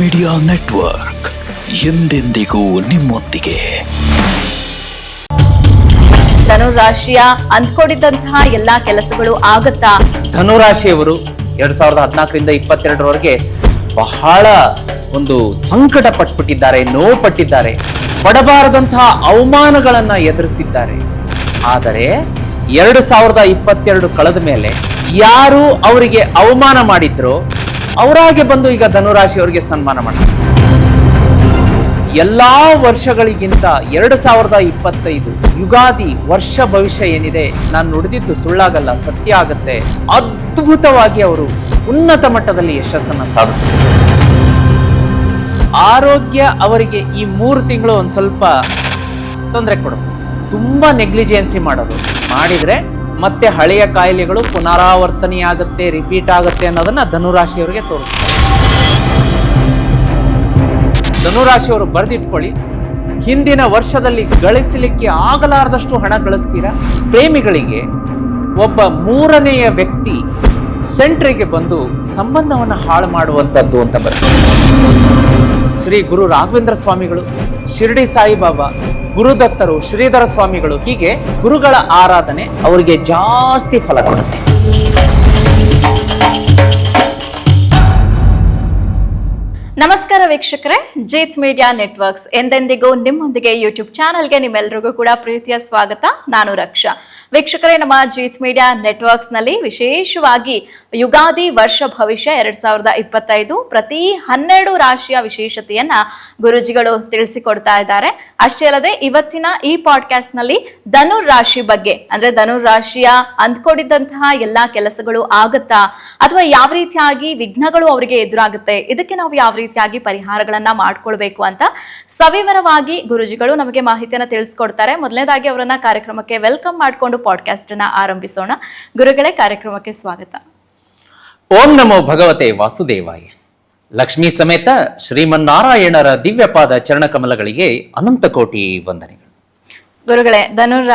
Media network ಎಂದೆಂದಿಗೂ ನಿಮ್ಮೊಂದಿಗೆ. ಧನುರಾಶಿಯ ಅಂದ್ಕೊಂಡಿದ್ದಂತಹ ಎಲ್ಲಾ ಕೆಲಸಗಳು ಆಗತ್ತಾ? ಧನುರಾಶಿಯವರು ಎರಡ್ ಸಾವಿರದ ಹದಿನಾಲ್ಕರಿಂದ ಇಪ್ಪತ್ತೆರಡರವರೆಗೆ ಬಹಳ ಒಂದು ಸಂಕಟ ಪಟ್ಬಿಟ್ಟಿದ್ದಾರೆ ನೋವು ಪಟ್ಟಿದ್ದಾರೆ ಪಡಬಾರದಂತಹ ಅವಮಾನಗಳನ್ನ ಎದುರಿಸಿದ್ದಾರೆ. ಆದರೆ ಎರಡು ಸಾವಿರದ ಇಪ್ಪತ್ತೆರಡು ಕಳೆದ ಮೇಲೆ ಯಾರು ಅವರಿಗೆ ಅವಮಾನ ಮಾಡಿದ್ರೋ ಅವರಾಗೆ ಬಂದು ಈಗ ಧನುರಾಶಿಯವರಿಗೆ ಸನ್ಮಾನ ಮಾಡೋಣ. ಎಲ್ಲಾ ವರ್ಷಗಳಿಗಿಂತ ಎರಡು ಸಾವಿರದ ಇಪ್ಪತ್ತೈದು ಯುಗಾದಿ ವರ್ಷ ಭವಿಷ್ಯ ಏನಿದೆ, ನಾನು ನುಡಿದಿದ್ದು ಸುಳ್ಳಾಗಲ್ಲ, ಸತ್ಯ ಆಗತ್ತೆ. ಅದ್ಭುತವಾಗಿ ಅವರು ಉನ್ನತ ಮಟ್ಟದಲ್ಲಿ ಯಶಸ್ಸನ್ನು ಸಾಧಿಸ್ತಾರೆ. ಆರೋಗ್ಯ ಅವರಿಗೆ ಈ ಮೂರು ತಿಂಗಳು ಒಂದು ಸ್ವಲ್ಪ ತೊಂದರೆ ಕೊಡೋದು ತುಂಬಾ ನೆಗ್ಲಿಜೆನ್ಸಿ ಮಾಡೋದು. ಮಾಡಿದ್ರೆ ಮತ್ತೆ ಹಳೆಯ ಕಾಯಿಲೆಗಳು ಪುನರಾವರ್ತನೆಯಾಗುತ್ತೆ ರಿಪೀಟ್ ಆಗುತ್ತೆ ಅನ್ನೋದನ್ನ ಧನುರಾಶಿಯವರಿಗೆ ತೋರಿಸ್ತಾರೆ. ಧನುರಾಶಿಯವರು ಬರೆದಿಟ್ಕೊಳ್ಳಿ. ಹಿಂದಿನ ವರ್ಷದಲ್ಲಿ ಗಳಿಸಲಿಕ್ಕೆ ಆಗಲಾರದಷ್ಟು ಹಣ ಗಳಿಸ್ತೀರಾ? ಪ್ರೇಮಿಗಳಿಗೆ ಒಬ್ಬ ಮೂರನೆಯ ವ್ಯಕ್ತಿ ಸೆಂಟ್ರಿಗೆ ಬಂದು ಸಂಬಂಧವನ್ನು ಹಾಳು ಮಾಡುವಂಥದ್ದು ಅಂತ ಬರ್ತದೆ ಶ್ರೀ ಗುರು ರಾಘವೇಂದ್ರ ಸ್ವಾಮಿಗಳು, ಶಿರ್ಡಿ ಸಾಯಿಬಾಬಾ ಗುರುದತ್ತರು ಶ್ರೀಧರ ಸ್ವಾಮಿಗಳು ಹೀಗೆ ಗುರುಗಳ ಆರಾಧನೆ ಅವರಿಗೆ ಜಾಸ್ತಿ ಫಲ ಕೊಡುತ್ತೆ. ನಮಸ್ಕಾರ ವೀಕ್ಷಕರೇ, ಜೀತ್ ಮೀಡಿಯಾ ನೆಟ್ವರ್ಕ್ಸ್ ಎಂದೆಂದಿಗೂ ನಿಮ್ಮೊಂದಿಗೆ ಯೂಟ್ಯೂಬ್ ಚಾನಲ್ಗೆ ನಿಮ್ಮೆಲ್ಲರಿಗೂ ಕೂಡ ಪ್ರೀತಿಯ ಸ್ವಾಗತ. ನಾನು ರಕ್ಷಾ. ವೀಕ್ಷಕರೇ, ನಮ್ಮ ಜೀತ್ ಮೀಡಿಯಾ ನೆಟ್ವರ್ಕ್ಸ್ನಲ್ಲಿ ವಿಶೇಷವಾಗಿ ಯುಗಾದಿ ವರ್ಷ ಭವಿಷ್ಯ ಎರಡ್ ಸಾವಿರದ ಇಪ್ಪತ್ತೈದು ಪ್ರತಿ ಹನ್ನೆರಡು ರಾಶಿಯ ವಿಶೇಷತೆಯನ್ನ ಗುರುಜಿಗಳು ತಿಳಿಸಿಕೊಡ್ತಾ ಇದ್ದಾರೆ. ಅಷ್ಟೇ ಅಲ್ಲದೆ ಇವತ್ತಿನ ಈ ಪಾಡ್ಕಾಸ್ಟ್ನಲ್ಲಿ ಧನುರ್ ರಾಶಿ ಬಗ್ಗೆ, ಅಂದ್ರೆ ಧನುರ್ ರಾಶಿಯ ಅಂದ್ಕೊಂಡಿದ್ದಂತಹ ಎಲ್ಲಾ ಕೆಲಸಗಳು ಆಗುತ್ತಾ, ಅಥವಾ ಯಾವ ರೀತಿಯಾಗಿ ವಿಘ್ನಗಳು ಅವರಿಗೆ ಎದುರಾಗುತ್ತೆ, ಇದಕ್ಕೆ ನಾವು ಯಾವ ರೀತಿಯಾಗಿ ಪರಿಹಾರಗಳನ್ನ ಮಾಡ್ಕೊಳ್ಬೇಕು ಅಂತ ಸವಿವರವಾಗಿ ಗುರುಜಿಗಳು ನಮಗೆ ಮಾಹಿತಿಯನ್ನ ತಿಳಿಸ್ಕೊಡ್ತಾರೆ. ಮೊದಲನೇದಾಗಿ ಅವರನ್ನ ಕಾರ್ಯಕ್ರಮಕ್ಕೆ ವೆಲ್ಕಮ್ ಮಾಡಿಕೊಂಡು ಪಾಡ್ಕಾಸ್ಟ್ ಅನ್ನ ಆರಂಭಿಸೋಣ. ಗುರುಗಳೇ ಕಾರ್ಯಕ್ರಮಕ್ಕೆ ಸ್ವಾಗತ. ಓಂ ನಮೋ ಭಗವತೆ ವಾಸುದೇವಾಯ. ಲಕ್ಷ್ಮೀ ಸಮೇತ ಶ್ರೀಮನ್ನಾರಾಯಣರ ದಿವ್ಯಪಾದ ಚರಣಕಮಲಗಳಿಗೆ ಅನಂತ ಕೋಟಿ ವಂದನೆಗಳು. ಗುರುಗಳೇ ಧನುರ್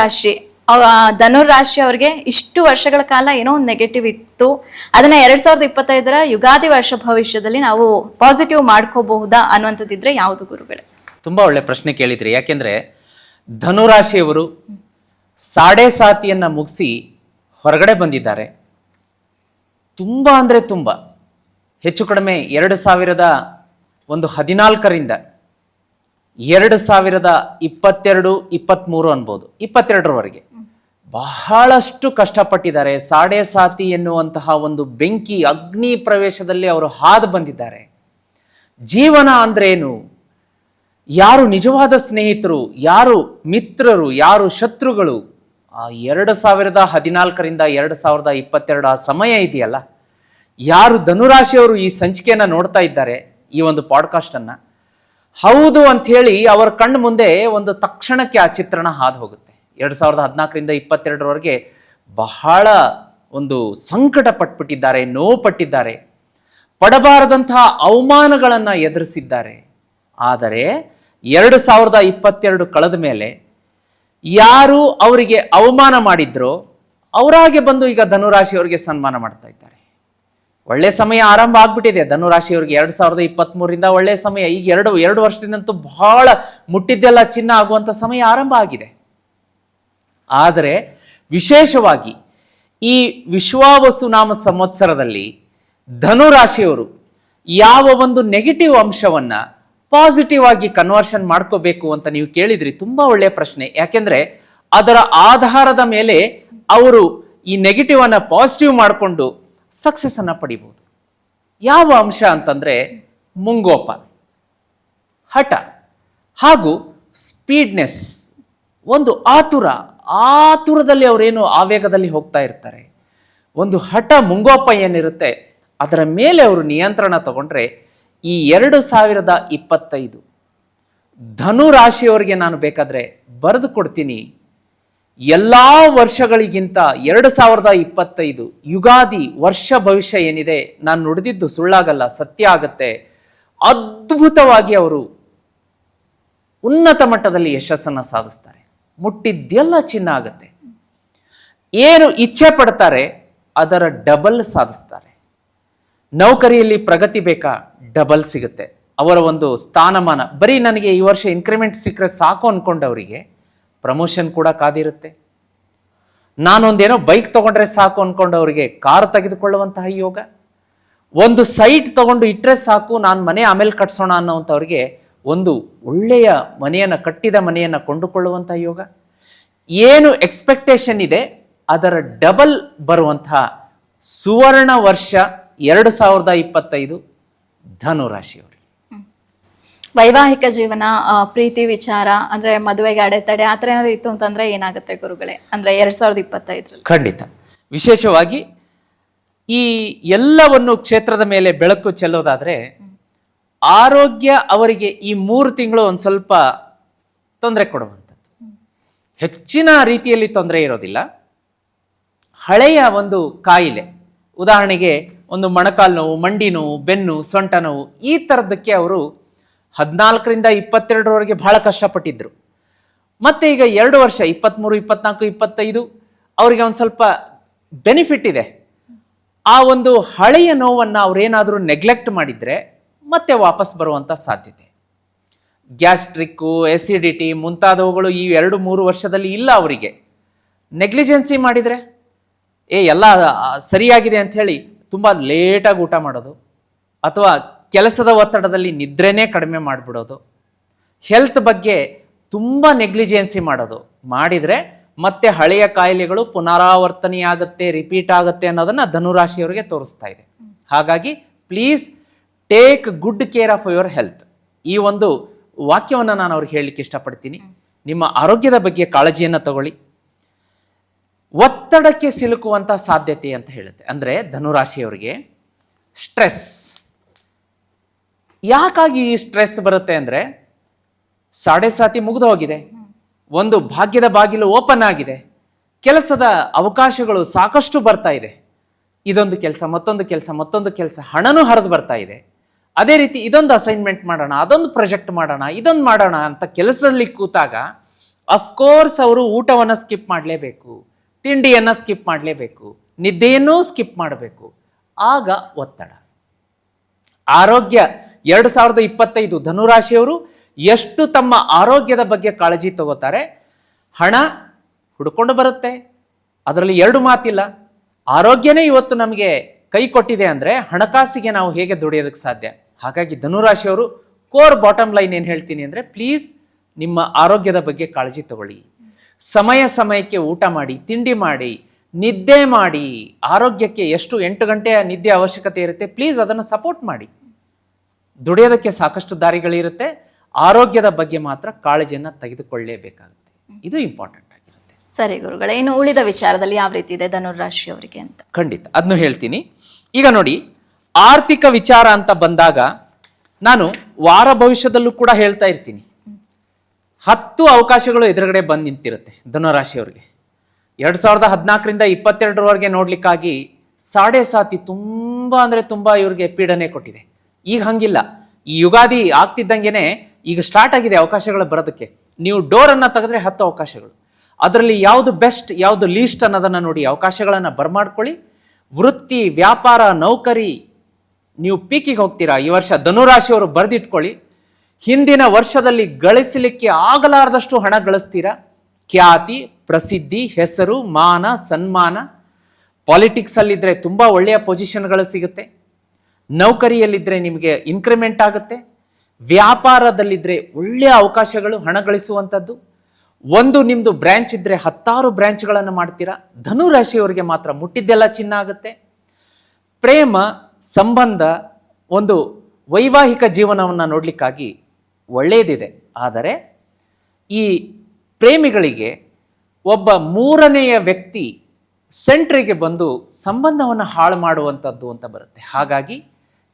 ರಾಶಿ ಅವ- ಧನುರ್ ರಾಶಿ ಅವರಿಗೆ ಇಷ್ಟು ವರ್ಷಗಳ ಕಾಲ ಏನೋ ಒಂದು ನೆಗೆಟಿವ್ ಇತ್ತು. ಅದನ್ನ ಎರಡ್ ಸಾವಿರದ ಇಪ್ಪತ್ತೈದರ ಯುಗಾದಿ ವರ್ಷ ಭವಿಷ್ಯದಲ್ಲಿ ನಾವು ಪಾಸಿಟಿವ್ ಮಾಡ್ಕೋಬಹುದಾ ಅನ್ನುವಂಥದ್ದಿದ್ರೆ ಯಾವುದು ಗುರುಗಳೇ? ತುಂಬಾ ಒಳ್ಳೆ ಪ್ರಶ್ನೆ ಕೇಳಿದ್ರಿ. ಯಾಕೆಂದ್ರೆ ಧನುರಾಶಿಯವರು ಸಾಡೆ ಸಾತಿಯನ್ನ ಮುಗಿಸಿ ಹೊರಗಡೆ ಬಂದಿದ್ದಾರೆ. ತುಂಬ ಅಂದರೆ ತುಂಬ. ಹೆಚ್ಚು ಕಡಿಮೆ ಎರಡು ಸಾವಿರದ ಒಂದು ಹದಿನಾಲ್ಕರಿಂದ ಎರಡು ಸಾವಿರದ ಇಪ್ಪತ್ತೆರಡು ಇಪ್ಪತ್ತ್ಮೂರು ಅನ್ಬೋದು. ಇಪ್ಪತ್ತೆರಡರವರೆಗೆ. ಬಹಳಷ್ಟು ಕಷ್ಟಪಟ್ಟಿದ್ದಾರೆ. ಸಾಡೆ ಸಾತಿ ಎನ್ನುವಂತಹ ಒಂದು ಬೆಂಕಿ ಅಗ್ನಿ ಪ್ರವೇಶದಲ್ಲಿ ಅವರು ಹಾದು ಬಂದಿದ್ದಾರೆ. ಜೀವನ ಅಂದ್ರೇನು? ಯಾರು ನಿಜವಾದ ಸ್ನೇಹಿತರು, ಯಾರು ಮಿತ್ರರು, ಯಾರು ಶತ್ರುಗಳು? ಆ ಎರಡು ಸಾವಿರದ ಹದಿನಾಲ್ಕರಿಂದ ಎರಡು ಸಾವಿರದ ಇಪ್ಪತ್ತೆರಡು ಆ ಸಮಯ ಇದೆಯಲ್ಲ? ಯಾರು ಧನುರಾಶಿಯವರು ಈ ಸಂಚಿಕೆಯನ್ನು ನೋಡ್ತಾ ಇದ್ದಾರೆ, ಈ ಒಂದು ಪಾಡ್ಕಾಸ್ಟನ್ನು ಹೌದು ಅಂಥೇಳಿ ಅವರ ಕಣ್ಣು ಮುಂದೆ ಒಂದು ತಕ್ಷಣಕ್ಕೆ ಆ ಚಿತ್ರಣ ಹಾದು ಹೋಗುತ್ತೆ. ಎರಡು ಸಾವಿರದ ಹದಿನಾಲ್ಕರಿಂದ ಇಪ್ಪತ್ತೆರಡರವರೆಗೆ ಬಹಳ ಒಂದು ಸಂಕಟ ಪಟ್ಬಿಟ್ಟಿದ್ದಾರೆ ನೋವು ಪಟ್ಟಿದ್ದಾರೆ. ಪಡಬಾರದಂತಹ ಅವಮಾನಗಳನ್ನು ಎದುರಿಸಿದ್ದಾರೆ. ಆದರೆ ಎರಡು ಸಾವಿರದ ಇಪ್ಪತ್ತೆರಡು ಕಳೆದ ಮೇಲೆ ಯಾರು ಅವರಿಗೆ ಅವಮಾನ ಮಾಡಿದ್ರೋ ಅವರಾಗೆ ಬಂದು ಈಗ ಧನುರಾಶಿಯವರಿಗೆ ಸನ್ಮಾನ ಮಾಡ್ತಾ ಇದ್ದಾರೆ. ಒಳ್ಳೆ ಸಮಯ ಆರಂಭ ಆಗ್ಬಿಟ್ಟಿದೆ. ಧನುರಾಶಿಯವರಿಗೆ ಎರಡು ಸಾವಿರದ ಇಪ್ಪತ್ತ್ಮೂರಿಂದ ಒಳ್ಳೆ ಸಮಯ. ಈಗ ಎರಡು ಎರಡು ವರ್ಷದಿಂದಂತೂ ಬಹಳ ಮುಟ್ಟಿದ್ದೆಲ್ಲ ಚಿನ್ನ ಆಗುವಂಥ ಸಮಯ ಆರಂಭ ಆಗಿದೆ. ಆದರೆ ವಿಶೇಷವಾಗಿ ಈ ವಿಶ್ವಾವಸುನಾಮ ಸಂವತ್ಸರದಲ್ಲಿ ಧನುರಾಶಿಯವರು ಯಾವ ಒಂದು ನೆಗೆಟಿವ್ ಅಂಶವನ್ನು ಪಾಸಿಟಿವ್ ಆಗಿ ಕನ್ವರ್ಷನ್ ಮಾಡ್ಕೋಬೇಕು ಅಂತ ನೀವು ಕೇಳಿದ್ರಿ ತುಂಬ ಒಳ್ಳೆಯ ಪ್ರಶ್ನೆ. ಯಾಕೆಂದರೆ ಅದರ ಆಧಾರದ ಮೇಲೆ ಅವರು ಈ ನೆಗೆಟಿವ್ ಅನ್ನು ಪಾಸಿಟಿವ್ ಮಾಡಿಕೊಂಡು ಸಕ್ಸಸ್ ಅನ್ನು ಪಡಿಬಹುದು ಯಾವ ಅಂಶ ಅಂತಂದರೆ ಮುಂಗೋಪ, ಹಠ ಹಾಗೂ ಸ್ಪೀಡ್ನೆಸ್ ಒಂದು ಆತುರ. ಆತುರದಲ್ಲಿ ಅವರೇನು ಆವೇಗದಲ್ಲಿ ಹೋಗ್ತಾ ಇರ್ತಾರೆ. ಒಂದು ಹಠ ಮುಂಗೋಪ ಏನಿರುತ್ತೆ, ಅದರ ಮೇಲೆ ಅವರು ನಿಯಂತ್ರಣ ತಗೊಂಡ್ರೆ ಈ ಎರಡು ಸಾವಿರದ ಇಪ್ಪತ್ತೈದು ಧನು ರಾಶಿಯವರಿಗೆ ನಾನು ಬೇಕಾದರೆ ಬರೆದು ಕೊಡ್ತೀನಿ. ಎಲ್ಲ ವರ್ಷಗಳಿಗಿಂತ ಎರಡು ಸಾವಿರದ ಇಪ್ಪತ್ತೈದು ಯುಗಾದಿ ವರ್ಷ ಭವಿಷ್ಯ ಏನಿದೆ, ನಾನು ನುಡಿದಿದ್ದು ಸುಳ್ಳಾಗಲ್ಲ, ಸತ್ಯ ಆಗತ್ತೆ. ಅದ್ಭುತವಾಗಿ ಅವರು ಉನ್ನತ ಮಟ್ಟದಲ್ಲಿ ಯಶಸ್ಸನ್ನು ಸಾಧಿಸ್ತಾರೆ. ಮುಟ್ಟಿದ್ದೆಲ್ಲ ಚಿನ್ನ ಆಗುತ್ತೆ. ಏನು ಇಚ್ಛೆ ಪಡ್ತಾರೆ ಅದರ ಡಬಲ್ ಸಾಧಿಸ್ತಾರೆ. ನೌಕರಿಯಲ್ಲಿ ಪ್ರಗತಿ ಬೇಕಾ? ಡಬಲ್ ಸಿಗುತ್ತೆ. ಅವರ ಒಂದು ಸ್ಥಾನಮಾನ. ಬರೀ ನನಗೆ ಈ ವರ್ಷ ಇನ್ಕ್ರಿಮೆಂಟ್ ಸಿಕ್ಕರೆ ಸಾಕು ಅಂದ್ಕೊಂಡವರಿಗೆ ಪ್ರಮೋಷನ್ ಕೂಡ ಕಾದಿರುತ್ತೆ. ನಾನೊಂದೇನೋ ಬೈಕ್ ತೊಗೊಂಡ್ರೆ ಸಾಕು ಅಂದ್ಕೊಂಡವರಿಗೆ ಕಾರ್ ತೆಗೆದುಕೊಳ್ಳುವಂತಹ ಯೋಗ. ಒಂದು ಸೈಟ್ ತಗೊಂಡು ಇಟ್ಟರೆ ಸಾಕು, ನಾನು ಮನೆ ಆಮೇಲೆ ಕಟ್ಸೋಣ ಅನ್ನೋವಂಥವ್ರಿಗೆ ಒಂದು ಒಳ್ಳೆಯ ಮನೆಯನ್ನು ಕಟ್ಟಿದ ಮನೆಯನ್ನು ಕೊಂಡುಕೊಳ್ಳುವಂಥ ಯೋಗ. ಏನು ಎಕ್ಸ್ಪೆಕ್ಟೇಷನ್ ಇದೆ ಅದರ ಡಬಲ್ ಬರುವಂತಹ ಸುವರ್ಣ ವರ್ಷ ಎರಡು ಸಾವಿರದ ಇಪ್ಪತ್ತೈದು ಧನುರಾಶಿಯವರು ವೈವಾಹಿಕ ಜೀವನ ಪ್ರೀತಿ ವಿಚಾರ ಅಂದ್ರೆ ಮದುವೆಗೆ ಅಡೆತಡೆ ಆ ಥರ ಏನಾದ್ರು ಇತ್ತು ಅಂತಂದ್ರೆ ಏನಾಗುತ್ತೆ ಗುರುಗಳೇ? ಅಂದ್ರೆ ಎರಡ್ ಸಾವಿರದ ಇಪ್ಪತ್ತೈದರಲ್ಲಿ. ಖಂಡಿತ. ವಿಶೇಷವಾಗಿ ಈ ಎಲ್ಲವನ್ನು ಕ್ಷೇತ್ರದ ಮೇಲೆ ಬೆಳಕು ಚೆಲ್ಲೋದಾದ್ರೆ ಆರೋಗ್ಯ ಅವರಿಗೆ ಈ ಮೂರು ತಿಂಗಳು ಒಂದು ಸ್ವಲ್ಪ ತೊಂದರೆ ಕೊಡುವಂಥದ್ದು. ಹೆಚ್ಚಿನ ರೀತಿಯಲ್ಲಿ ತೊಂದರೆ ಇರೋದಿಲ್ಲ. ಹಳೆಯ ಒಂದು ಕಾಯಿಲೆ. ಉದಾಹರಣೆಗೆ ಒಂದು ಮೊಣಕಾಲು ನೋವು, ಮಂಡಿ ನೋವು, ಬೆನ್ನು, ಸೊಂಟ ನೋವು ಈ ಥರದ್ದಕ್ಕೆ ಅವರು ಹದಿನಾಲ್ಕರಿಂದ ಇಪ್ಪತ್ತೆರಡರವರೆಗೆ ಬಹಳ ಕಷ್ಟಪಟ್ಟಿದ್ದರು ಮತ್ತೆ ಈಗ ಎರಡು ವರ್ಷ ಇಪ್ಪತ್ತ್ಮೂರು ಇಪ್ಪತ್ನಾಲ್ಕು, ಇಪ್ಪತ್ತೈದು ಅವರಿಗೆ ಒಂದು ಸ್ವಲ್ಪ ಬೆನಿಫಿಟ್ ಇದೆ. ಆ ಒಂದು ಹಳೆಯ ನೋವನ್ನು ಅವರೇನಾದರೂ ನೆಗ್ಲೆಕ್ಟ್ ಮಾಡಿದರೆ ಮತ್ತೆ ವಾಪಸ್ ಬರುವಂಥ ಸಾಧ್ಯತೆ. ಗ್ಯಾಸ್ಟ್ರಿಕ್ಕು ಎಸಿಡಿಟಿ ಮುಂತಾದವುಗಳು ಈ ಎರಡು ಮೂರು ವರ್ಷದಲ್ಲಿ ಇಲ್ಲ ಅವರಿಗೆ. ನೆಗ್ಲಿಜೆನ್ಸಿ ಮಾಡಿದರೆ? ಏ, ಎಲ್ಲ ಸರಿಯಾಗಿದೆ ಅಂಥೇಳಿ ತುಂಬ ಲೇಟಾಗಿ ಊಟ ಮಾಡೋದು. ಅಥವಾ ಕೆಲಸದ ಒತ್ತಡದಲ್ಲಿ ನಿದ್ರೆನೇ ಕಡಿಮೆ ಮಾಡಿಬಿಡೋದು. ಹೆಲ್ತ್ ಬಗ್ಗೆ ತುಂಬ ನೆಗ್ಲಿಜೆನ್ಸಿ ಮಾಡೋದು. ಮಾಡಿದರೆ ಮತ್ತೆ ಹಳೆಯ ಕಾಯಿಲೆಗಳು ಪುನರಾವರ್ತನೆಯಾಗುತ್ತೆ ರಿಪೀಟ್ ಆಗುತ್ತೆ ಅನ್ನೋದನ್ನು ಧನುರಾಶಿಯವರಿಗೆ ತೋರಿಸ್ತಾ ಇದೆ. ಹಾಗಾಗಿ please take good care of your health ಈ ಒಂದು ವಾಕ್ಯವನ್ನು ನಾನು ಅವ್ರಿಗೆ ಹೇಳಲಿಕ್ಕೆ ಇಷ್ಟಪಡ್ತೀನಿ. ನಿಮ್ಮ ಆರೋಗ್ಯದ ಬಗ್ಗೆ ಕಾಳಜಿಯನ್ನು ತಗೊಳ್ಳಿ. ಒತ್ತಡಕ್ಕೆ ಸಿಲುಕುವಂಥ ಸಾಧ್ಯತೆ ಅಂತ ಹೇಳುತ್ತೆ. ಅಂದರೆ ಧನುರಾಶಿಯವರಿಗೆ ಸ್ಟ್ರೆಸ್ ಯಾಕಾಗಿ ಈ ಸ್ಟ್ರೆಸ್ ಬರುತ್ತೆ ಅಂದರೆ ಸಾಡೆ ಸಾತಿ ಮುಗಿದು ಹೋಗಿದೆ. ಒಂದು ಭಾಗ್ಯದ ಬಾಗಿಲು ಓಪನ್ ಆಗಿದೆ. ಕೆಲಸದ ಅವಕಾಶಗಳು ಸಾಕಷ್ಟು ಬರ್ತಾ ಇದೆ. ಇದೊಂದು ಕೆಲಸ, ಮತ್ತೊಂದು ಕೆಲಸ ಮತ್ತೊಂದು ಕೆಲಸ, ಹಣನೂ ಹರಿದು ಬರ್ತಾ ಇದೆ. ಅದೇ ರೀತಿ ಇದೊಂದು ಅಸೈನ್ಮೆಂಟ್ ಮಾಡೋಣ, ಅದೊಂದು ಪ್ರಾಜೆಕ್ಟ್ ಮಾಡೋಣ, ಇದೊಂದು ಮಾಡೋಣ ಅಂತ ಕೆಲಸದಲ್ಲಿ ಕೂತಾಗ ಅಫ್ಕೋರ್ಸ್ ಅವರು ಊಟವನ್ನು ಸ್ಕಿಪ್ ಮಾಡಲೇಬೇಕು, ತಿಂಡಿಯನ್ನು ಸ್ಕಿಪ್ ಮಾಡಲೇಬೇಕು, ನಿದ್ದೆಯನ್ನೂ ಸ್ಕಿಪ್ ಮಾಡಬೇಕು. ಆಗ ಒತ್ತಡ. ಆರೋಗ್ಯ, ಎರಡು ಸಾವಿರದ ಇಪ್ಪತ್ತೈದು ಧನುರಾಶಿಯವರು ಎಷ್ಟು ತಮ್ಮ ಆರೋಗ್ಯದ ಬಗ್ಗೆ ಕಾಳಜಿ ತಗೋತಾರೆ, ಹಣ ಹುಡ್ಕೊಂಡು ಬರುತ್ತೆ. ಅದರಲ್ಲಿ ಎರಡು ಮಾತಿಲ್ಲ. ಆರೋಗ್ಯನೇ ಇವತ್ತು ನಮಗೆ ಕೈ ಕೊಟ್ಟಿದೆ ಅಂದರೆ ಹಣಕಾಸಿಗೆ ನಾವು ಹೇಗೆ ದುಡಿಯೋದಕ್ಕೆ ಸಾಧ್ಯ? ಹಾಗಾಗಿ ಧನುರಾಶಿಯವರು ಕೋರ್ ಬಾಟಮ್ ಲೈನ್ ಏನು ಹೇಳ್ತೀನಿ ಅಂದರೆ ಪ್ಲೀಸ್ ನಿಮ್ಮ ಆರೋಗ್ಯದ ಬಗ್ಗೆ ಕಾಳಜಿ ತಗೊಳ್ಳಿ. ಸಮಯ ಸಮಯಕ್ಕೆ ಊಟ ಮಾಡಿ ತಿಂಡಿ ಮಾಡಿ ನಿದ್ದೆ ಮಾಡಿ ಆರೋಗ್ಯಕ್ಕೆ ಎಷ್ಟು ಎಂಟು ಗಂಟೆಯ ನಿದ್ದೆ ಅವಶ್ಯಕತೆ ಇರುತ್ತೆ ಪ್ಲೀಸ್ ಅದನ್ನು ಸಪೋರ್ಟ್ ಮಾಡಿ. ದುಡಿಯೋದಕ್ಕೆ ಸಾಕಷ್ಟು ದಾರಿಗಳಿರುತ್ತೆ ಆರೋಗ್ಯದ ಬಗ್ಗೆ ಮಾತ್ರ ಕಾಳಜಿಯನ್ನು ತೆಗೆದುಕೊಳ್ಳಲೇಬೇಕಾಗುತ್ತೆ ಇದು ಇಂಪಾರ್ಟೆಂಟ್ ಆಗಿರುತ್ತೆ. ಸರಿ ಗುರುಗಳೇ ಇನ್ನು ಉಳಿದ ವಿಚಾರದಲ್ಲಿ ಯಾವ ರೀತಿ ಇದೆ ಧನುರಾಶಿ ಅವರಿಗೆ ಅಂತ? ಖಂಡಿತ ಅದನ್ನು ಹೇಳ್ತೀನಿ. ಈಗ ನೋಡಿ ಆರ್ಥಿಕ ವಿಚಾರ ಅಂತ ಬಂದಾಗ ನಾನು ವಾರ ಭವಿಷ್ಯದಲ್ಲೂ ಕೂಡ ಹೇಳ್ತಾ ಇರ್ತೀನಿ. ಹತ್ತು ಅವಕಾಶಗಳು ಎದುರುಗಡೆ ಬಂದು ನಿಂತಿರುತ್ತೆ ಧನುರಾಶಿಯವರಿಗೆ. ಎರಡು ಸಾವಿರದ ಹದಿನಾಲ್ಕರಿಂದ ಇಪ್ಪತ್ತೆರಡರವರೆಗೆ ನೋಡ್ಲಿಕ್ಕಾಗಿ ಸಾಡೆ ಸಾತಿ ತುಂಬ ಅಂದರೆ ತುಂಬ ಇವ್ರಿಗೆ ಪೀಡನೆ ಕೊಟ್ಟಿದೆ. ಈಗ ಹಂಗಿಲ್ಲ. ಈ ಯುಗಾದಿ ಆಗ್ತಿದ್ದಂಗೆನೆ ಈಗ ಸ್ಟಾರ್ಟ್ ಆಗಿದೆ ಅವಕಾಶಗಳು ಬರೋದಕ್ಕೆ. ನೀವು ಡೋರನ್ನು ತೆಗೆದ್ರೆ ಹತ್ತು ಅವಕಾಶಗಳು. ಅದರಲ್ಲಿ ಯಾವುದು ಬೆಸ್ಟ್ ಯಾವುದು ಲೀಸ್ಟ್ ಅನ್ನೋದನ್ನು ನೋಡಿ ಅವಕಾಶಗಳನ್ನು ಬರಮಾಡ್ಕೊಳ್ಳಿ. ವೃತ್ತಿ, ವ್ಯಾಪಾರ, ನೌಕರಿ ನೀವು ಪೀಕಿಗೆ ಹೋಗ್ತೀರಾ? ಈ ವರ್ಷ ಧನುರಾಶಿಯವರು ಬರೆದಿಟ್ಕೊಳ್ಳಿ. ಹಿಂದಿನ ವರ್ಷದಲ್ಲಿ ಗಳಿಸಲಿಕ್ಕೆ ಆಗಲಾರದಷ್ಟು ಹಣ ಗಳಿಸ್ತೀರಾ? ಖ್ಯಾತಿ, ಪ್ರಸಿದ್ಧಿ, ಹೆಸರು, ಮಾನ, ಸನ್ಮಾನ. ಪಾಲಿಟಿಕ್ಸಲ್ಲಿದ್ದರೆ ತುಂಬ ಒಳ್ಳೆಯ ಪೊಸಿಷನ್ಗಳು ಸಿಗುತ್ತೆ. ನೌಕರಿಯಲ್ಲಿದ್ದರೆ ನಿಮಗೆ ಇನ್ಕ್ರಿಮೆಂಟ್ ಆಗುತ್ತೆ. ವ್ಯಾಪಾರದಲ್ಲಿದ್ದರೆ ಒಳ್ಳೆಯ ಅವಕಾಶಗಳು ಹಣ ಗಳಿಸುವಂಥದ್ದು. ಒಂದು ನಿಮ್ಮದು ಬ್ರ್ಯಾಂಚ್ ಇದ್ದರೆ ಹತ್ತಾರು ಬ್ರ್ಯಾಂಚ್ಗಳನ್ನು ಮಾಡ್ತೀರಾ? ಧನುರಾಶಿಯವರಿಗೆ ಮಾತ್ರ ಮುಟ್ಟಿದ್ದೆಲ್ಲ ಚಿನ್ನ ಆಗುತ್ತೆ. ಪ್ರೇಮ ಸಂಬಂಧ ಒಂದು ವೈವಾಹಿಕ ಜೀವನವನ್ನು ನೋಡಲಿಕ್ಕಾಗಿ ಒಳ್ಳೆಯದಿದೆ ಆದರೆ ಈ ಪ್ರೇಮಿಗಳಿಗೆ ಒಬ್ಬ ಮೂರನೆಯ ವ್ಯಕ್ತಿ ಸೆಂಟ್ರಿಗೆ ಬಂದು ಸಂಬಂಧವನ್ನು ಹಾಳು ಮಾಡುವಂಥದ್ದು ಅಂತ ಬರುತ್ತೆ. ಹಾಗಾಗಿ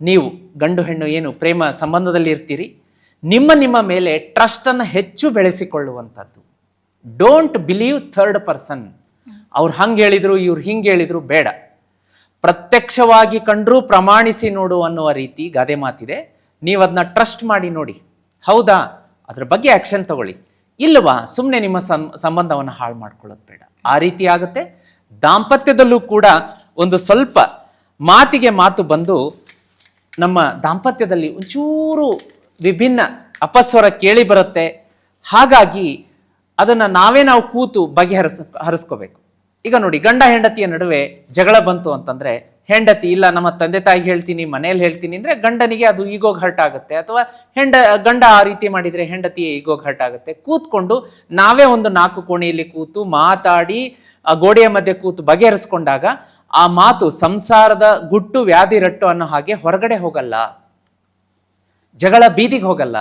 ನೀವು ಗಂಡು ಹೆಣ್ಣು ಏನು ಪ್ರೇಮ ಸಂಬಂಧದಲ್ಲಿ ಇರ್ತೀರಿ ನಿಮ್ಮ ನಿಮ್ಮ ಮೇಲೆ ಟ್ರಸ್ಟನ್ನು ಹೆಚ್ಚು ಬೆಳೆಸಿಕೊಳ್ಳುವಂಥದ್ದು ಡೋಂಟ್ ಬಿಲೀವ್ ಥರ್ಡ್ ಪರ್ಸನ್ ಅವ್ರು ಹಂಗೆ ಹೇಳಿದರು ಇವ್ರು ಹಿಂಗೆ ಹೇಳಿದರು ಬೇಡ. ಪ್ರತ್ಯಕ್ಷವಾಗಿ ಕಂಡ್ರೂ ಪ್ರಮಾಣಿಸಿ ನೋಡು ಅನ್ನುವ ರೀತಿ ಗಾದೆ ಮಾತಿದೆ. ನೀವು ಅದನ್ನ ಟ್ರಸ್ಟ್ ಮಾಡಿ ನೋಡಿ. ಹೌದಾ? ಅದ್ರ ಬಗ್ಗೆ ಆ್ಯಕ್ಷನ್ ತಗೊಳ್ಳಿ. ಇಲ್ಲವಾ? ಸುಮ್ಮನೆ ನಿಮ್ಮ ಸಂ, ಸಂಬಂಧವನ್ನು ಹಾಳು ಮಾಡ್ಕೊಳ್ಳೋದು ಬೇಡ. ಆ ರೀತಿ ಆಗುತ್ತೆ. ದಾಂಪತ್ಯದಲ್ಲೂ ಕೂಡ ಒಂದು ಸ್ವಲ್ಪ ಮಾತಿಗೆ ಮಾತು ಬಂದು ನಮ್ಮ ದಾಂಪತ್ಯದಲ್ಲಿ ಒಂಚೂರು ವಿಭಿನ್ನ ಅಪಸ್ವರ ಕೇಳಿ ಬರುತ್ತೆ. ಹಾಗಾಗಿ ಅದನ್ನು ನಾವೇ ನಾವು ಕೂತು ಬಗೆಹರಿಸ ಹರಿಸ್ಕೋಬೇಕು. ಈಗ ನೋಡಿ, ಗಂಡ ಹೆಂಡತಿಯ ನಡುವೆ ಜಗಳ ಬಂತು ಅಂತಂದ್ರೆ, ಹೆಂಡತಿ, ಇಲ್ಲ, ನಮ್ಮ ತಂದೆ ತಾಯಿ ಹೇಳ್ತೀನಿ ಮನೇಲಿ ಹೇಳ್ತೀನಿ ಅಂದ್ರೆ ಗಂಡನಿಗೆ ಅದು ಈಗೋಗ್ ಹರ್ಟ್ ಆಗುತ್ತೆ. ಅಥವಾ ಹೆಂಡ, ಗಂಡ ಆ ರೀತಿ ಮಾಡಿದ್ರೆ ಹೆಂಡತಿ ಈಗೋಗ್ ಹರ್ಟ್ ಆಗುತ್ತೆ. ಕೂತ್ಕೊಂಡು ನಾವೇ ಒಂದು ನಾಲ್ಕು ಕೋಣೆಯಲ್ಲಿ ಕೂತು ಮಾತಾಡಿ, ಆ ಗೋಡೆಯ ಮಧ್ಯೆ ಕೂತು ಬಗೆಹರಿಸ್ಕೊಂಡಾಗ ಆ ಮಾತು ಸಂಸಾರದ ಗುಟ್ಟು, ವ್ಯಾಧಿ, ರಟ್ಟು ಅನ್ನೋ ಹಾಗೆ ಹೊರಗಡೆ ಹೋಗಲ್ಲ. ಜಗಳ ಬೀದಿಗೆ ಹೋಗಲ್ಲ.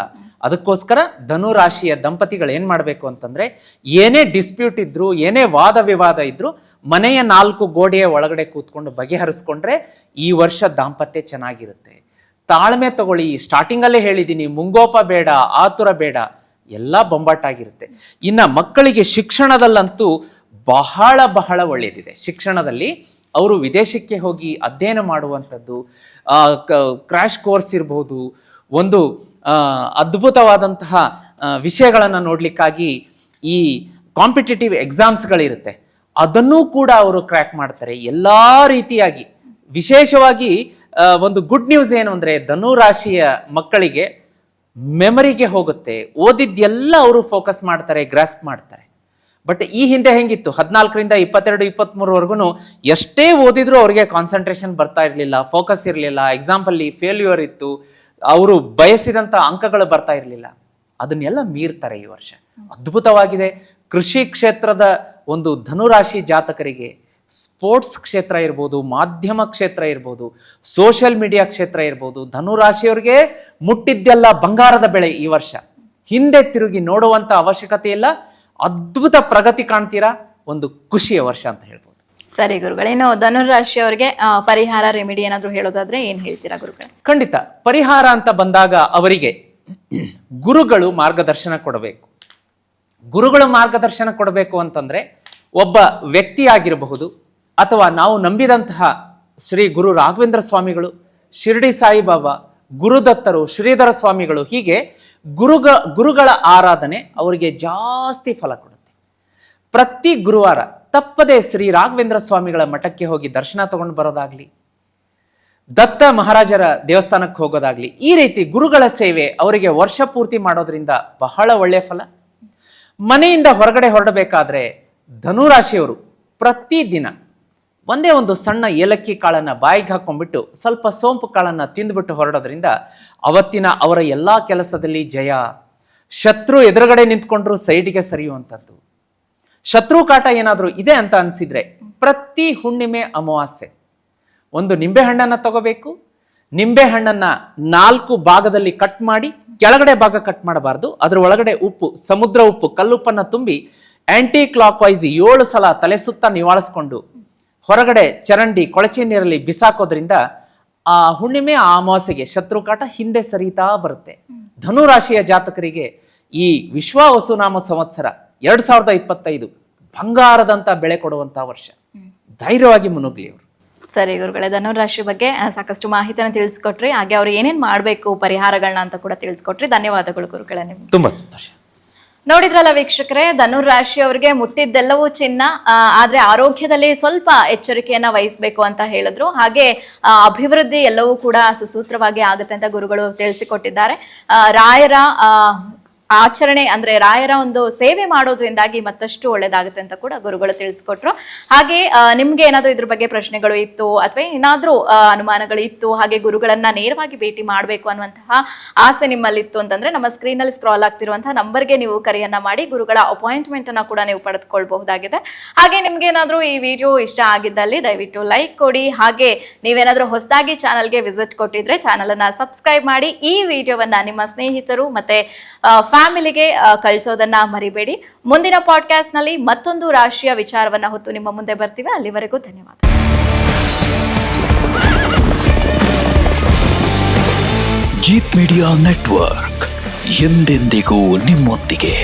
ಅದಕ್ಕೋಸ್ಕರ ಧನುರಾಶಿಯ ದಂಪತಿಗಳು ಏನು ಮಾಡಬೇಕು ಅಂತಂದರೆ, ಏನೇ ಡಿಸ್ಪ್ಯೂಟ್ ಇದ್ರು, ಏನೇ ವಾದ ವಿವಾದ ಇದ್ದರೂ ಮನೆಯ ನಾಲ್ಕು ಗೋಡೆಯ ಒಳಗಡೆ ಕೂತ್ಕೊಂಡು ಬಗೆಹರಿಸ್ಕೊಂಡ್ರೆ ಈ ವರ್ಷ ದಾಂಪತ್ಯ ಚೆನ್ನಾಗಿರುತ್ತೆ. ತಾಳ್ಮೆ ತಗೊಳ್ಳಿ ಸ್ಟಾರ್ಟಿಂಗಲ್ಲೇ ಹೇಳಿದ್ದೀನಿ ಮುಂಗೋಪ ಬೇಡ, ಆತುರ ಬೇಡ, ಎಲ್ಲ ಬೊಂಬಾಟಾಗಿರುತ್ತೆ. ಇನ್ನು ಮಕ್ಕಳಿಗೆ ಶಿಕ್ಷಣದಲ್ಲಂತೂ ಬಹಳ ಬಹಳ ಒಳ್ಳೆಯದಿದೆ ಶಿಕ್ಷಣದಲ್ಲಿ ಅವರು ವಿದೇಶಕ್ಕೆ ಹೋಗಿ ಅಧ್ಯಯನ ಮಾಡುವಂಥದ್ದು ಕ್ರ್ಯಾಶ್ ಕೋರ್ಸ್ ಇರಬಹುದು ಒಂದು ಅದ್ಭುತವಾದಂತಹ ವಿಷಯಗಳನ್ನು ನೋಡಲಿಕ್ಕಾಗಿ ಈ ಕಾಂಪಿಟೇಟಿವ್ ಎಕ್ಸಾಮ್ಸ್ಗಳಿರುತ್ತೆ ಅದನ್ನೂ ಕೂಡ ಅವರು ಕ್ರ್ಯಾಕ್ ಮಾಡ್ತಾರೆ. ಎಲ್ಲ ರೀತಿಯಾಗಿ. ವಿಶೇಷವಾಗಿ ಒಂದು ಗುಡ್ ನ್ಯೂಸ್ ಏನು ಅಂದರೆ, ಧನುರಾಶಿಯ ಮಕ್ಕಳಿಗೆ ಮೆಮರಿಗೆ ಹೋಗುತ್ತೆ. ಓದಿದ್ದೆಲ್ಲ ಅವರು ಫೋಕಸ್ ಮಾಡ್ತಾರೆ ಗ್ರಾಸ್ಪ್ ಮಾಡ್ತಾರೆ. ಬಟ್ ಈ ಹಿಂದೆ ಹೆಂಗಿತ್ತು? ಹದಿನಾಲ್ಕರಿಂದ ಇಪ್ಪತ್ತೆರಡು ಇಪ್ಪತ್ತ್ಮೂರವರೆಗೂ ಎಷ್ಟೇ ಓದಿದ್ರು ಅವ್ರಿಗೆ ಕಾನ್ಸಂಟ್ರೇಷನ್ ಬರ್ತಾ ಇರಲಿಲ್ಲ ಫೋಕಸ್ ಇರಲಿಲ್ಲ ಎಕ್ಸಾಂಪಲ್ಲಿ ಫೇಲ್ಯೂರ್ ಇತ್ತು, ಅವರು ಬಯಸಿದಂಥ ಅಂಕಗಳು ಬರ್ತಾ ಇರಲಿಲ್ಲ. ಅದನ್ನೆಲ್ಲ ಮೀರ್ತಾರೆ ಈ ವರ್ಷ. ಅದ್ಭುತವಾಗಿದೆ. ಕೃಷಿ ಕ್ಷೇತ್ರದ ಒಂದು ಧನುರಾಶಿ ಜಾತಕರಿಗೆ ಸ್ಪೋರ್ಟ್ಸ್ ಕ್ಷೇತ್ರ ಇರ್ಬೋದು, ಮಾಧ್ಯಮ ಕ್ಷೇತ್ರ ಇರ್ಬೋದು ಸೋಷಿಯಲ್ ಮೀಡಿಯಾ ಕ್ಷೇತ್ರ ಇರ್ಬೋದು, ಧನುರಾಶಿಯವ್ರಿಗೆ ಮುಟ್ಟಿದ್ದೆಲ್ಲ ಬಂಗಾರದ ಬೆಳೆ ಈ ವರ್ಷ. ಹಿಂದೆ ತಿರುಗಿ ನೋಡುವಂಥ ಅವಶ್ಯಕತೆ ಇಲ್ಲ ಅದ್ಭುತ ಪ್ರಗತಿ ಕಾಣ್ತೀರಾ? ಒಂದು ಖುಷಿಯ ವರ್ಷ ಅಂತ ಹೇಳ್ಬೋದು. ಸರಿ ಗುರುಗಳೇ ಇನ್ನು ಧನುರಾಶಿಯವರಿಗೆ ಪರಿಹಾರ ರೆಮಿಡಿ ಏನಾದರೂ ಹೇಳೋದಾದ್ರೆ ಏನು ಹೇಳ್ತೀರಾ ಗುರುಗಳೇ? ಖಂಡಿತ. ಪರಿಹಾರ ಅಂತ ಬಂದಾಗ ಅವರಿಗೆ ಗುರುಗಳು ಮಾರ್ಗದರ್ಶನ ಕೊಡಬೇಕು. ಗುರುಗಳು ಮಾರ್ಗದರ್ಶನ ಕೊಡಬೇಕು ಅಂತಂದ್ರೆ ಒಬ್ಬ ವ್ಯಕ್ತಿ ಆಗಿರಬಹುದು ಅಥವಾ ನಾವು ನಂಬಿದಂತಹ ಶ್ರೀ ಗುರು ರಾಘವೇಂದ್ರ ಸ್ವಾಮಿಗಳು ಶಿರಡಿ ಸಾಯಿಬಾಬಾ ಗುರುದತ್ತರು ಶ್ರೀಧರ ಸ್ವಾಮಿಗಳು ಹೀಗೆ ಗುರುಗ, ಗುರುಗಳ ಆರಾಧನೆ ಅವರಿಗೆ ಜಾಸ್ತಿ ಫಲ ಕೊಡುತ್ತೆ. ಪ್ರತಿ ಗುರುವಾರ ತಪ್ಪದೆ ಶ್ರೀ ರಾಘವೇಂದ್ರ ಸ್ವಾಮಿಗಳ ಮಠಕ್ಕೆ ಹೋಗಿ ದರ್ಶನ ತಗೊಂಡು ಬರೋದಾಗ್ಲಿ, ದತ್ತ ಮಹಾರಾಜರ ದೇವಸ್ಥಾನಕ್ಕೆ ಹೋಗೋದಾಗ್ಲಿ, ಈ ರೀತಿ ಗುರುಗಳ ಸೇವೆ ಅವರಿಗೆ ವರ್ಷ ಪೂರ್ತಿ ಮಾಡೋದ್ರಿಂದ ಬಹಳ ಒಳ್ಳೆಯ ಫಲ. ಮನೆಯಿಂದ ಹೊರಗಡೆ ಹೊರಡಬೇಕಾದ್ರೆ ಧನುರಾಶಿಯವರು ಪ್ರತಿದಿನ ಒಂದೇ ಒಂದು ಸಣ್ಣ ಏಲಕ್ಕಿ ಕಾಳನ್ನು ಬಾಯಿಗೆ ಹಾಕೊಂಡ್ಬಿಟ್ಟು ಸ್ವಲ್ಪ ಸೋಂಪು ಕಾಳನ್ನು ತಿಂದ್ಬಿಟ್ಟು ಹೊರಡೋದ್ರಿಂದ ಅವತ್ತಿನ ಅವರ ಎಲ್ಲ ಕೆಲಸದಲ್ಲಿ ಜಯ. ಶತ್ರು ಎದುರುಗಡೆ ನಿಂತ್ಕೊಂಡ್ರು ಸೈಡಿಗೆ ಸರಿಯುವಂಥದ್ದು. ಶತ್ರು ಕಾಟ ಏನಾದರೂ ಇದೆ ಅಂತ ಅನಿಸಿದರೆ ಪ್ರತಿ ಹುಣ್ಣಿಮೆ ಅಮಾವಾಸ್ಯೆ. ಒಂದು ನಿಂಬೆಹಣ್ಣನ್ನು ತಗೋಬೇಕು ನಿಂಬೆಹಣ್ಣನ್ನು ನಾಲ್ಕು ಭಾಗದಲ್ಲಿ ಕಟ್ ಮಾಡಿ, ಕೆಳಗಡೆ ಭಾಗ ಕಟ್ ಮಾಡಬಾರ್ದು, ಅದರ ಒಳಗಡೆ ಉಪ್ಪು, ಸಮುದ್ರ ಉಪ್ಪು, ಕಲ್ಲುಪ್ಪನ್ನು ತುಂಬಿ ಆ್ಯಂಟಿ ಕ್ಲಾಕ್ ವೈಸ್ ಏಳು ಸಲ ತಲೆ ಸುತ್ತ ನಿವಾಳಿಸ್ಕೊಂಡು ಹೊರಗಡೆ ಚರಂಡಿ ಕೊಳಚೆ ನೀರಲ್ಲಿ ಬಿಸಾಕೋದ್ರಿಂದ ಆ ಹುಣ್ಣಿಮೆ ಆ ಅಮಾವಾಸ್ಯೆಗೆ ಶತ್ರುಕಾಟ ಹಿಂದೆ ಸರಿತಾ ಬರುತ್ತೆ. ಧನುರಾಶಿಯ ಜಾತಕರಿಗೆ ಈ ವಿಶ್ವ ವಸುನಾಮ ಸಂವತ್ಸರ ಎರಡ್ ಸಾವಿರದ ಇಪ್ಪತ್ತೈದು ಬಂಗಾರದಂತ ಬೆಳೆ ಕೊಡುವಂತ ವರ್ಷ. ಧೈರ್ಯವಾಗಿ ಮುನುಗ್ಲಿ ಅವರು. ಸರಿ ಗುರುಗಳೇ ಧನುರಾಶಿ ಬಗ್ಗೆ ಸಾಕಷ್ಟು ಮಾಹಿತಿಯನ್ನು ತಿಳಿಸ್ಕೊಟ್ರಿ. ಹಾಗೆ ಅವ್ರು ಏನೇನ್ ಮಾಡ್ಬೇಕು ಪರಿಹಾರಗಳನ್ನ ಅಂತ ಕೂಡ ತಿಳಿಸ್ಕೊಟ್ರಿ. ಧನ್ಯವಾದಗಳು ಗುರುಗಳೇ ನಿಮ್ಗೆ. ತುಂಬಾ ಸಂತೋಷ. ನೋಡಿದ್ರಲ್ಲ ವೀಕ್ಷಕರೇ, ಧನುರ್ ರಾಶಿಯವರಿಗೆ ಮುಟ್ಟಿದ್ದೆಲ್ಲವೂ ಚಿನ್ನ ಆದರೆ ಆರೋಗ್ಯದಲ್ಲಿ ಸ್ವಲ್ಪ ಎಚ್ಚರಿಕೆಯನ್ನ ವಹಿಸಬೇಕು ಅಂತ ಹೇಳಿದ್ರು. ಹಾಗೆ ಅಭಿವೃದ್ಧಿ ಎಲ್ಲವೂ ಕೂಡ ಸುಸೂತ್ರವಾಗಿ ಆಗುತ್ತೆ ಅಂತ ಗುರುಗಳು ತಿಳಿಸಿಕೊಟ್ಟಿದ್ದಾರೆ. ರಾಯರ ಆಚರಣೆ ಅಂದ್ರೆ ರಾಯರ ಒಂದು ಸೇವೆ ಮಾಡೋದ್ರಿಂದಾಗಿ ಮತ್ತಷ್ಟು ಒಳ್ಳೇದಾಗುತ್ತೆ ಅಂತ ಕೂಡ ಗುರುಗಳು ತಿಳಿಸ್ಕೊಟ್ರು. ಹಾಗೆ ನಿಮ್ಗೆ ಏನಾದ್ರೂ ಇದ್ರ ಬಗ್ಗೆ ಪ್ರಶ್ನೆಗಳು ಇತ್ತು ಅಥವಾ ಏನಾದ್ರೂ ಅನುಮಾನಗಳು ಇತ್ತು, ಹಾಗೆ ಗುರುಗಳನ್ನ ನೇರವಾಗಿ ಭೇಟಿ ಮಾಡಬೇಕು ಅನ್ನುವಂತಹ ಆಸೆ ನಿಮ್ಮಲ್ಲಿತ್ತು ಅಂತಂದ್ರೆ ನಮ್ಮ ಸ್ಕ್ರೀನ್ ಅಲ್ಲಿ ಸ್ಕ್ರಾಲ್ ಆಗ್ತಿರುವಂತಹ ನಂಬರ್ಗೆ ನೀವು ಕರೆಯನ್ನ ಮಾಡಿ ಗುರುಗಳ ಅಪಾಯಿಂಟ್ಮೆಂಟ್ ಅನ್ನ ಕೂಡ ನೀವು ಪಡೆದುಕೊಳ್ಬಹುದಾಗಿದೆ. ಹಾಗೆ ನಿಮ್ಗೆ ಏನಾದ್ರೂ ಈ ವಿಡಿಯೋ ಇಷ್ಟ ಆಗಿದ್ದಲ್ಲಿ ದಯವಿಟ್ಟು ಲೈಕ್ ಕೊಡಿ. ಹಾಗೆ ನೀವೇನಾದ್ರೂ ಹೊಸದಾಗಿ ಚಾನಲ್ಗೆ ವಿಸಿಟ್ ಕೊಟ್ಟಿದ್ರೆ ಚಾನಲ್ ಅನ್ನ ಸಬ್ಸ್ಕ್ರೈಬ್ ಮಾಡಿ ಈ ವಿಡಿಯೋವನ್ನ ನಿಮ್ಮ ಸ್ನೇಹಿತರು ಮತ್ತೆ ಫ್ಯಾಮಿಲಿಗೆ ಕಳಿಸೋದನ್ನ ಮರಿಬೇಡಿ. ಮುಂದಿನ ಪಾಡ್ಕಾಸ್ಟ್ನಲ್ಲಿ ಮತ್ತೊಂದು ರಾಷ್ಟ್ರೀಯ ವಿಚಾರವನ್ನ ಹೊತ್ತು ನಿಮ್ಮ ಮುಂದೆ ಬರ್ತೀವಿ. ಅಲ್ಲಿವರೆಗೂ ಧನ್ಯವಾದ. ಜೀತ್ ಮೀಡಿಯಾ ನೆಟ್ವರ್ಕ್ ಎಂದೆಂದಿಗೂ ನಿಮ್ಮೊಂದಿಗೆ.